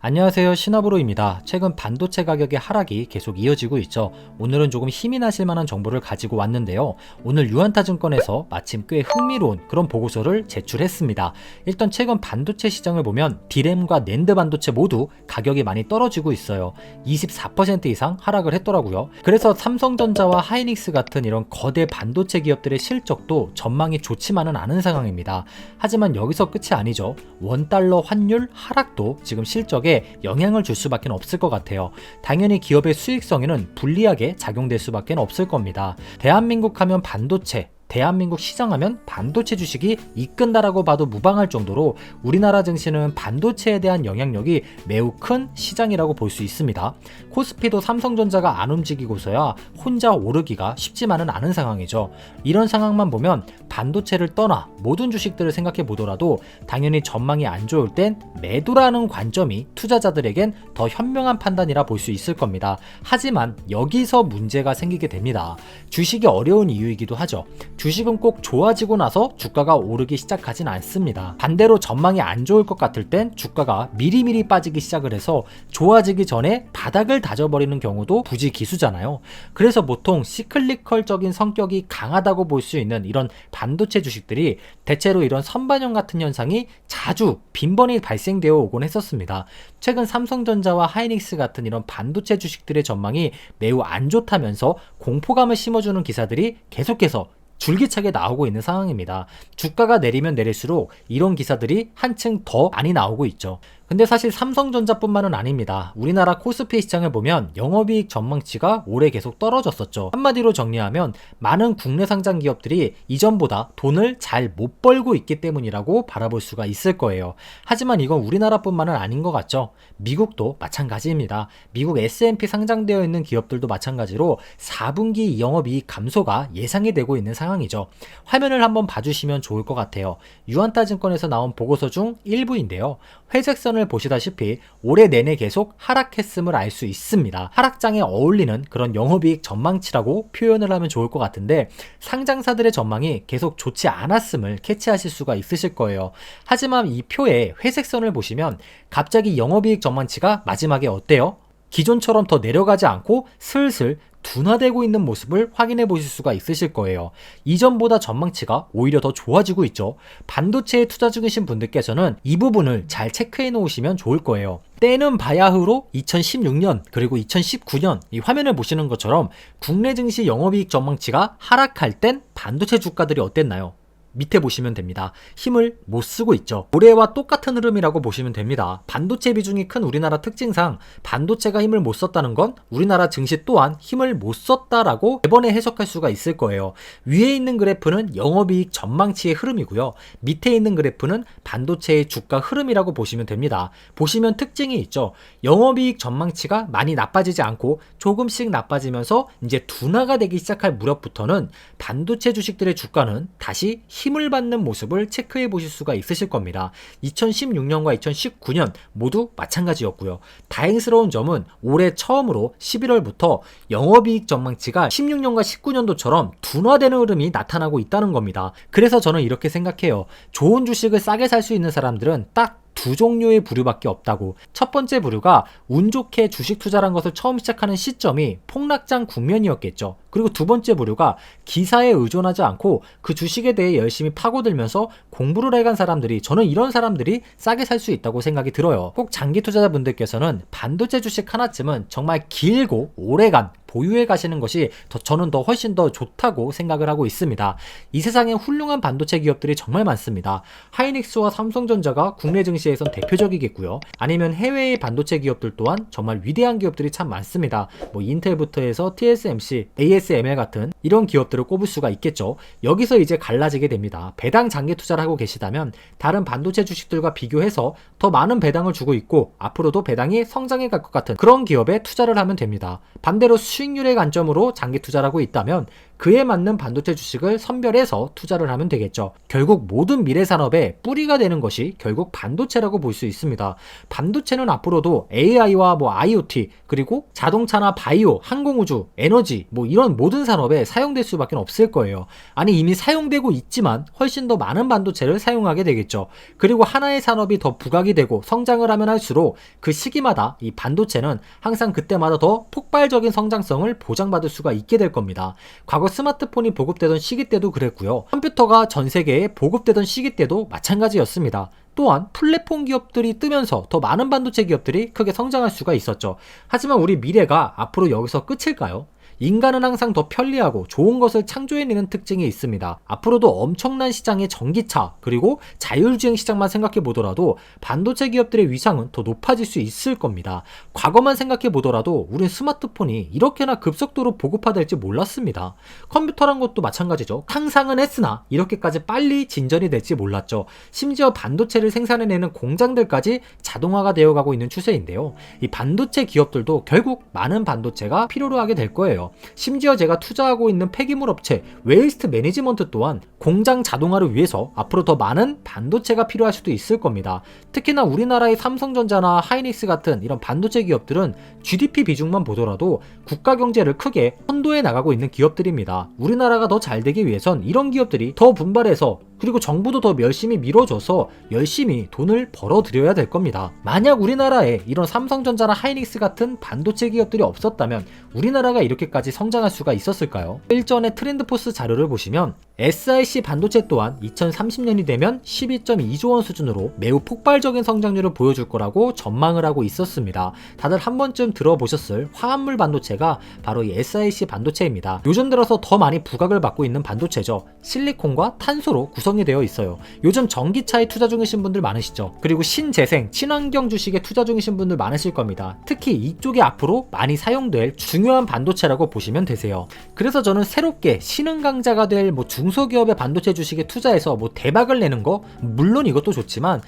안녕하세요 신화브로입니다. 최근 반도체 가격의 하락이 계속 이어지고 있죠. 오늘은 조금 힘이 나실 만한 정보를 가지고 왔는데요. 오늘 유한타증권에서 마침 꽤 흥미로운 그런 보고서를 제출했습니다. 일단 최근 반도체 시장을 보면 디램과 낸드 반도체 모두 가격이 많이 떨어지고 있어요. 24% 이상 하락을 했더라고요. 그래서 삼성전자와 하이닉스 같은 이런 거대 반도체 기업들의 실적도 전망이 좋지만은 않은 상황입니다. 하지만 여기서 끝이 아니죠. 원달러 환율 하락도 지금 실적에 영향을 줄 수밖에 없을 것 같아요. 당연히 기업의 수익성에는 불리하게 작용될 수밖에 없을 겁니다. 대한민국 하면 반도체, 대한민국 시장하면 반도체 주식이 이끈다라고 봐도 무방할 정도로 우리나라 증시는 반도체에 대한 영향력이 매우 큰 시장이라고 볼 수 있습니다. 코스피도 삼성전자가 안 움직이고서야 혼자 오르기가 쉽지만은 않은 상황이죠. 이런 상황만 보면 반도체를 떠나 모든 주식들을 생각해 보더라도 당연히 전망이 안 좋을 땐 매도라는 관점이 투자자들에겐 더 현명한 판단이라 볼 수 있을 겁니다. 하지만 여기서 문제가 생기게 됩니다. 주식이 어려운 이유이기도 하죠. 주식은 꼭 좋아지고 나서 주가가 오르기 시작하진 않습니다. 반대로 전망이 안 좋을 것 같을 땐 주가가 미리미리 빠지기 시작을 해서 좋아지기 전에 바닥을 다져버리는 경우도 부지 기수잖아요. 그래서 보통 시클리컬적인 성격이 강하다고 볼 수 있는 이런 반도체 주식들이 대체로 이런 선반영 같은 현상이 자주 빈번히 발생되어 오곤 했었습니다. 최근 삼성전자와 하이닉스 같은 이런 반도체 주식들의 전망이 매우 안 좋다면서 공포감을 심어주는 기사들이 계속해서 줄기차게 나오고 있는 상황입니다. 주가가 내리면 내릴수록 이런 기사들이 한층 더 많이 나오고 있죠. 근데 사실 삼성전자뿐만은 아닙니다. 우리나라 코스피 시장을 보면 영업이익 전망치가 올해 계속 떨어졌었죠. 한마디로 정리하면 많은 국내 상장 기업들이 이전보다 돈을 잘 못 벌고 있기 때문이라고 바라볼 수가 있을 거예요. 하지만 이건 우리나라뿐만은 아닌 것 같죠. 미국도 마찬가지입니다. 미국 S&P 상장되어 있는 기업들도 마찬가지로 4분기 영업이익 감소가 예상이 되고 있는 상황이죠. 화면을 한번 봐주시면 좋을 것 같아요. 유한타증권에서 나온 보고서 중 일부인데요. 회색선 을 보시다시피 올해 내내 계속 하락했음을 알 수 있습니다. 하락장에 어울리는 그런 영업이익 전망치라고 표현을 하면 좋을 것 같은데 상장사들의 전망이 계속 좋지 않았음을 캐치하실 수가 있으실 거예요. 하지만 이 표에 회색선을 보시면 갑자기 영업이익 전망치가 마지막에 어때요? 기존처럼 더 내려가지 않고 슬슬 둔화되고 있는 모습을 확인해 보실 수가 있으실 거예요. 이전보다 전망치가 오히려 더 좋아지고 있죠. 반도체에 투자 중이신 분들께서는 이 부분을 잘 체크해 놓으시면 좋을 거예요. 때는 바야흐로 2016년 그리고 2019년 이 화면을 보시는 것처럼 국내 증시 영업이익 전망치가 하락할 땐 반도체 주가들이 어땠나요? 밑에 보시면 됩니다. 힘을 못 쓰고 있죠. 올해와 똑같은 흐름이라고 보시면 됩니다. 반도체 비중이 큰 우리나라 특징상 반도체가 힘을 못 썼다는 건 우리나라 증시 또한 힘을 못 썼다라고 이번에 해석할 수가 있을 거예요. 위에 있는 그래프는 영업이익 전망치의 흐름이고요. 밑에 있는 그래프는 반도체의 주가 흐름이라고 보시면 됩니다. 보시면 특징이 있죠. 영업이익 전망치가 많이 나빠지지 않고 조금씩 나빠지면서 이제 둔화가 되기 시작할 무렵부터는 반도체 주식들의 주가는 다시 힘을 받는 모습을 체크해 보실 수가 있으실 겁니다. 2016년과 2019년 모두 마찬가지였고요. 다행스러운 점은 올해 처음으로 11월부터 영업이익 전망치가 16년과 19년도처럼 둔화되는 흐름이 나타나고 있다는 겁니다. 그래서 저는 이렇게 생각해요. 좋은 주식을 싸게 살 수 있는 사람들은 딱 두 종류의 부류밖에 없다고. 첫 번째 부류가 운 좋게 주식 투자란 것을 처음 시작하는 시점이 폭락장 국면이었겠죠. 그리고 두 번째 부류가 기사에 의존하지 않고 그 주식에 대해 열심히 파고들면서 공부를 해간 사람들이 저는 이런 사람들이 싸게 살 수 있다고 생각이 들어요. 꼭 장기 투자자분들께서는 반도체 주식 하나쯤은 정말 길고 오래간 보유해 가시는 것이 더 저는 더 훨씬 더 좋다고 생각을 하고 있습니다. 이 세상에 훌륭한 반도체 기업들이 정말 많습니다. 하이닉스와 삼성전자가 국내 증시에선 대표적이겠고요. 아니면 해외의 반도체 기업들 또한 정말 위대한 기업들이 참 많습니다. 뭐 인텔부터 해서 TSMC, ASML 같은 이런 기업들을 꼽을 수가 있겠죠. 여기서 이제 갈라지게 됩니다. 배당 장기 투자를 하고 계시다면 다른 반도체 주식들과 비교해서 더 많은 배당을 주고 있고 앞으로도 배당이 성장해 갈 것 같은 그런 기업에 투자를 하면 됩니다. 반대로 수 익률의 관점으로 장기 투자를 하고 있다면 그에 맞는 반도체 주식을 선별해서 투자를 하면 되겠죠. 결국 모든 미래 산업의 뿌리가 되는 것이 결국 반도체라고 볼 수 있습니다. 반도체는 앞으로도 AI와 뭐 IoT 그리고 자동차나 바이오, 항공우주, 에너지 뭐 이런 모든 산업에 사용될 수밖에 없을 거예요. 아니 이미 사용되고 있지만 훨씬 더 많은 반도체를 사용하게 되겠죠. 그리고 하나의 산업이 더 부각이 되고 성장을 하면 할수록 그 시기마다 이 반도체는 항상 그때마다 더 폭발적인 성장성을 보장받을 수가 있게 될 겁니다. 과거 스마트폰이 보급되던 시기 때도 그랬고요. 컴퓨터가 전 세계에 보급되던 시기 때도 마찬가지였습니다. 또한 플랫폼 기업들이 뜨면서 더 많은 반도체 기업들이 크게 성장할 수가 있었죠. 하지만 우리 미래가 앞으로 여기서 끝일까요? 인간은 항상 더 편리하고 좋은 것을 창조해내는 특징이 있습니다. 앞으로도 엄청난 시장의 전기차 그리고 자율주행 시장만 생각해 보더라도 반도체 기업들의 위상은 더 높아질 수 있을 겁니다. 과거만 생각해 보더라도 우린 스마트폰이 이렇게나 급속도로 보급화될지 몰랐습니다. 컴퓨터란 것도 마찬가지죠. 상상은 했으나 이렇게까지 빨리 진전이 될지 몰랐죠. 심지어 반도체를 생산해내는 공장들까지 자동화가 되어가고 있는 추세인데요. 이 반도체 기업들도 결국 많은 반도체가 필요로 하게 될 거예요. 심지어 제가 투자하고 있는 폐기물 업체 웨이스트 매니지먼트 또한 공장 자동화를 위해서 앞으로 더 많은 반도체가 필요할 수도 있을 겁니다. 특히나 우리나라의 삼성전자나 하이닉스 같은 이런 반도체 기업들은 GDP 비중만 보더라도 국가 경제를 크게 선도해 나가고 있는 기업들입니다. 우리나라가 더 잘 되기 위해선 이런 기업들이 더 분발해서 그리고 정부도 더 열심히 밀어줘서 열심히 돈을 벌어들여야 될 겁니다. 만약 우리나라에 이런 삼성전자나 하이닉스 같은 반도체 기업들이 없었다면 우리나라가 이렇게까지 성장할 수가 있었을까요? 일전에 트렌드포스 자료를 보시면 SIC 반도체 또한 2030년이 되면 12.2조 원 수준으로 매우 폭발적인 성장률을 보여줄 거라고 전망을 하고 있었습니다. 다들 한 번쯤 들어보셨을 화합물 반도체가 바로 이 SIC 반도체입니다. 요즘 들어서 더 많이 부각을 받고 있는 반도체죠. 실리콘과 탄소로 구성이 되어 있어요. 요즘 전기차에 투자 중이신 분들 많으시죠. 그리고 신재생, 친환경 주식에 투자 중이신 분들 많으실 겁니다. 특히 이쪽이 앞으로 많이 사용될 중요한 반도체라고 보시면 되세요. 그래서 저는 새롭게 신흥 강자가 될뭐 중 소기업의 반도체 주식에 투자해서 뭐 대박을 내는 거 물론 이것도 좋지만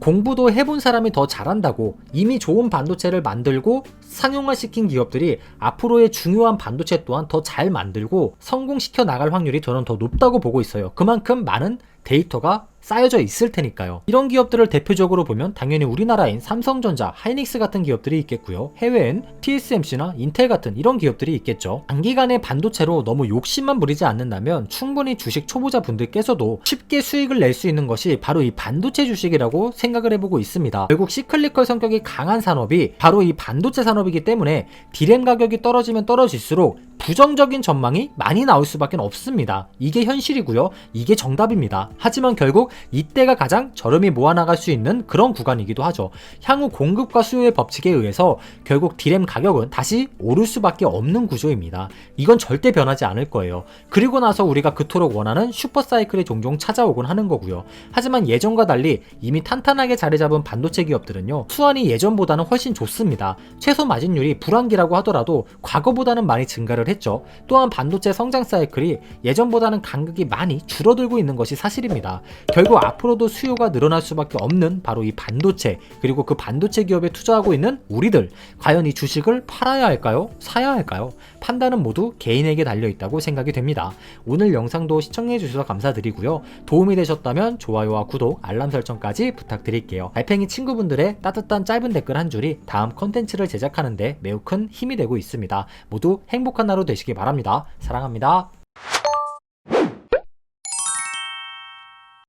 공부도 해본 사람이 더 잘한다고 이미 좋은 반도체를 만들고 상용화시킨 기업들이 앞으로의 중요한 반도체 또한 더 잘 만들고 성공시켜 나갈 확률이 저는 더 높다고 보고 있어요. 그만큼 많은 데이터가 쌓여져 있을 테니까요. 이런 기업들을 대표적으로 보면 당연히 우리나라인 삼성전자, 하이닉스 같은 기업들이 있겠고요. 해외엔 TSMC나 인텔 같은 이런 기업들이 있겠죠. 단기간에 반도체로 너무 욕심만 부리지 않는다면 충분히 주식 초보자 분들께서도 쉽게 수익을 낼 수 있는 것이 바로 이 반도체 주식이라고 생각을 해보고 있습니다. 결국 시클리컬 성격이 강한 산업이 바로 이 반도체 산업이기 때문에 디램 가격이 떨어지면 떨어질수록 부정적인 전망이 많이 나올 수밖에 없습니다. 이게 현실이고요. 이게 정답입니다. 하지만 결국 이때가 가장 저렴이 모아나갈 수 있는 그런 구간이기도 하죠. 향후 공급과 수요의 법칙에 의해서 결국 디램 가격은 다시 오를 수밖에 없는 구조입니다. 이건 절대 변하지 않을 거예요. 그리고 나서 우리가 그토록 원하는 슈퍼사이클이 종종 찾아오곤 하는 거고요. 하지만 예전과 달리 이미 탄탄하게 자리 잡은 반도체 기업들은요. 수완이 예전보다는 훨씬 좋습니다. 최소 마진율이 불황기라고 하더라도 과거보다는 많이 증가를 했죠. 또한 반도체 성장 사이클이 예전보다는 간극이 많이 줄어들고 있는 것이 사실입니다. 결국 앞으로도 수요가 늘어날 수밖에 없는 바로 이 반도체 그리고 그 반도체 기업에 투자하고 있는 우리들 과연 이 주식을 팔아야 할까요? 사야 할까요? 판단은 모두 개인에게 달려 있다고 생각이 됩니다. 오늘 영상도 시청해 주셔서 감사드리고요. 도움이 되셨다면 좋아요와 구독, 알람 설정까지 부탁드릴게요. 달팽이 친구분들의 따뜻한 짧은 댓글 한 줄이 다음 컨텐츠를 제작하는데 매우 큰 힘이 되고 있습니다. 모두 행복한 하루 되시기 바랍니다. 사랑합니다.